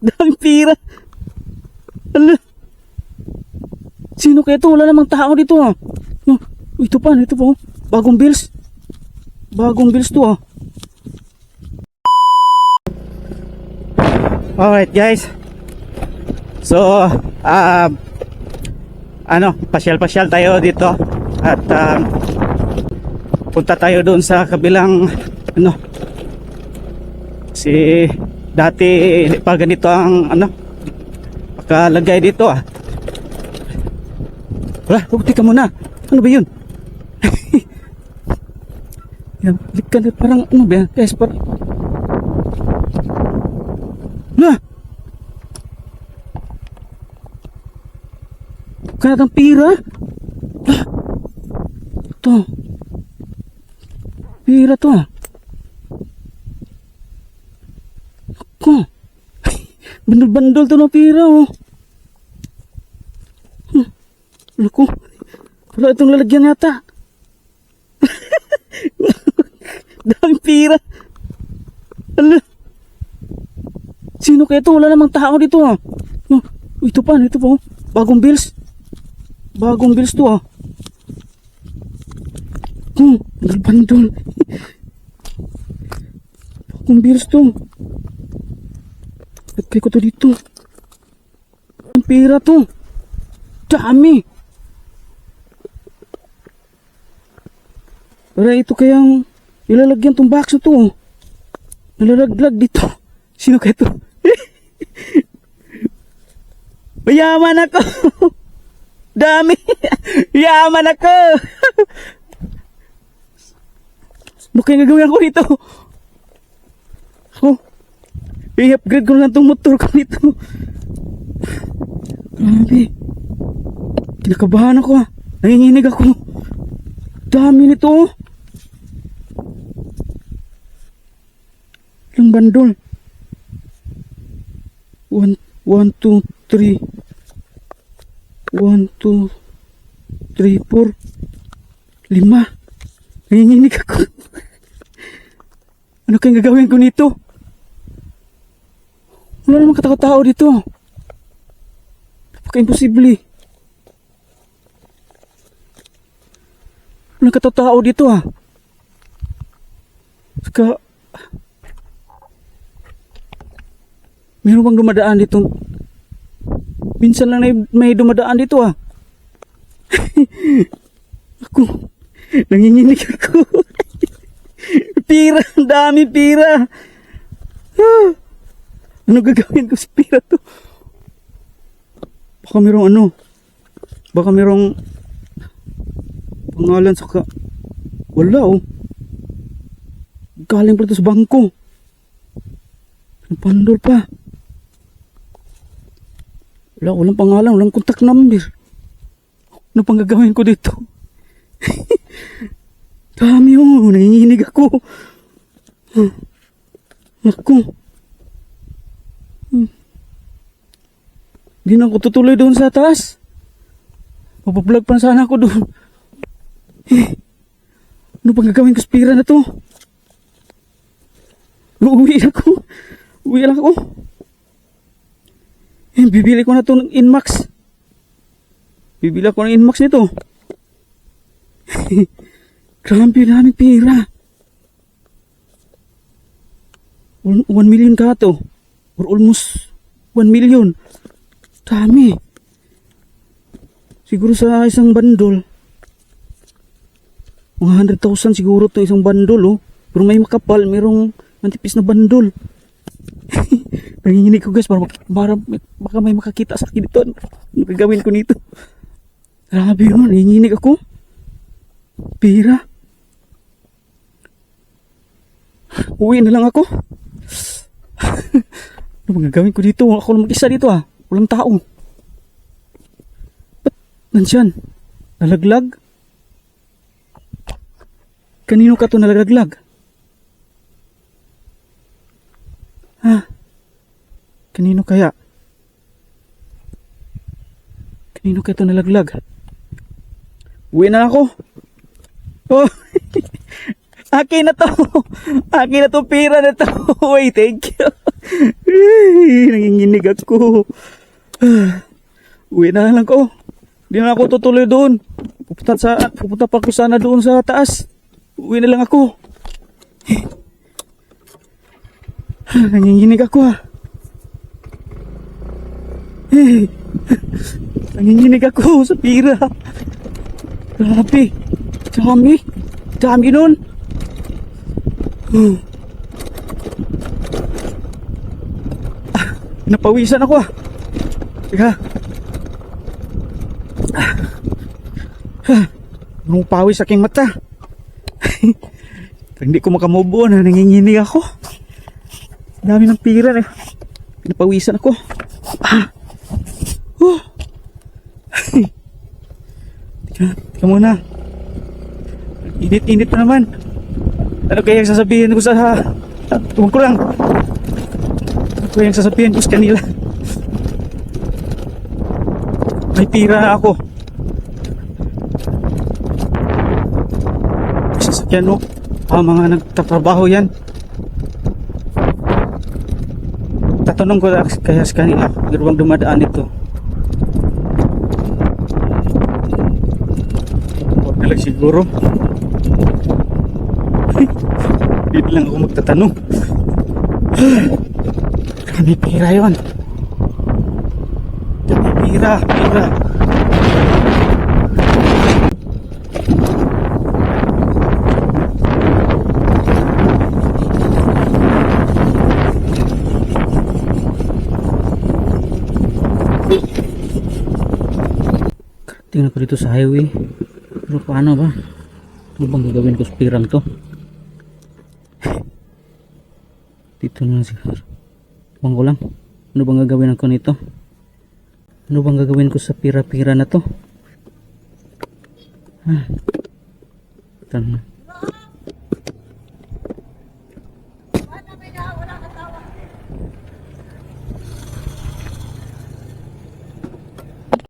Daming pira. Ala. Sino kaya ito? Wala namang tao dito ah. Oh, ito pa, ito pa. oh. Bagong bills. Bagong bills to ah. Alright guys. So, ah, ano, pasyal-pasyal tayo dito. At um, punta tayo doon sa kabilang, ano, si dati pa ganito ang ano pakalagay dito ah. Wala huwag ka muna. Ano ba yun? Yan balik ka na parang ano ba yan? Guys parang na! Kaya ng pira. Ah, ito. Pira to ah Ko. Bandol-bandol to ng pira, oh. Hmm. Ano ko? Wala itong lalagyan yata. Daming pira. Ala. Sino kaya ito? Wala namang tao dito, ah. Oh, ito pa, ito pa, oh. Bagong bills. Bagong bills to, ah. Hmm, bandol. Bagong bills to. Lagay ko to dito. Ang pera to. Dami. Para ito kayang ilalagyan tong na to. Nalalaglag dito. Sino kaya to? Mayaman ako. Dami. Yaman ako. Ano kaya gagawin ako dito? Oh. I-upgrade ko lang tong motor ko nito. Grabe. Kinakabahan ako ah. Nanginginig ako. Dami nito oh. Ilang bandol. One, one, two, three. One, two, three, four. Lima. Nanginginig ako. ano kayang gagawin ko nito? Wala namang katakot-tao dito. Napaka-imposible. Walang katakot-tao dito ah. Saka... Meron bang dumadaan dito? Minsan lang may dumadaan dito ah. ako. Nanginginig ako. pira. Dami pira. Ano gagawin ko sa pira to? Baka merong ano? Baka merong pangalan sa ka... Wala oh. Galing pala to sa bangko. Ang pandol pa. Wala, walang pangalan, walang contact number. Ano pang gagawin ko dito? Dami oh, nanginginig ako. Huh. Naku. Hindi na ako tutuloy doon sa taas. Mapablog pa na sana ako doon. Eh, ano pang gagawin ko sa pira na to? Uuwi ako. Uwi lang ako. Eh, bibili ko na to ng Inmax. Bibili ako ng Inmax nito. Grabe daming. One, one million ka to. Or almost one million. Dami. Siguro sa isang bandol. Mga 100,000 siguro to isang bandol oh. Pero may makapal, mayroong mantipis na bandol. Nanginginig ko guys, para, para baka may makakita sa akin dito. Ano gagawin ko nito? Grabe yun, nanginginig ako. Pira. Uwi na lang ako. ano bang gagawin ko dito? Ako lang mag-isa dito ah. Walang tao. Ba't nandyan? Nalaglag? Kanino ka to nalaglag? Ha? Kanino kaya? Kanino kaya to nalaglag? Uwi na ako. Oh. Akin na to. Akin na to pira na to. Uy, thank you. Nanginginig ako. Uwi na lang ko. Hindi na ako tutuloy doon. Pupunta, sa, pupunta pa ako sana doon sa taas. Uwi na lang ako. Nanginginig ako ah. Nanginginig ako sa pira. Grabe. Dami. Dami nun. Napawisan ako ah. Teka. Ah. Ah. Anong pawis aking mata? Hindi ko makamubo na nanginginig ako. Dami ng pira na. Napawisan ako. Ah. Oh. Teka, teka muna. Init-init pa naman. Ano kaya sasabihin ko sa... Tuwag ko lang. Ano kaya sasabihin ko sa kanila? May pira na ako. Sasakyan mo. Ah, mga nagtatrabaho yan. Tatanong ko kaya sa kanila. Bang dumadaan ito? Huwag na lang siguro. Hindi lang ako magtatanong. Kami pira yun. Pira, pira. Tingnan ko dito sa highway. Pero paano ba? Ano bang gagawin ko sa pirang to? Dito na siguro. Bang lang. Ano bang gagawin ko nito? Ano bang gagawin ko sa pira-pira na to? Ah. Tanong.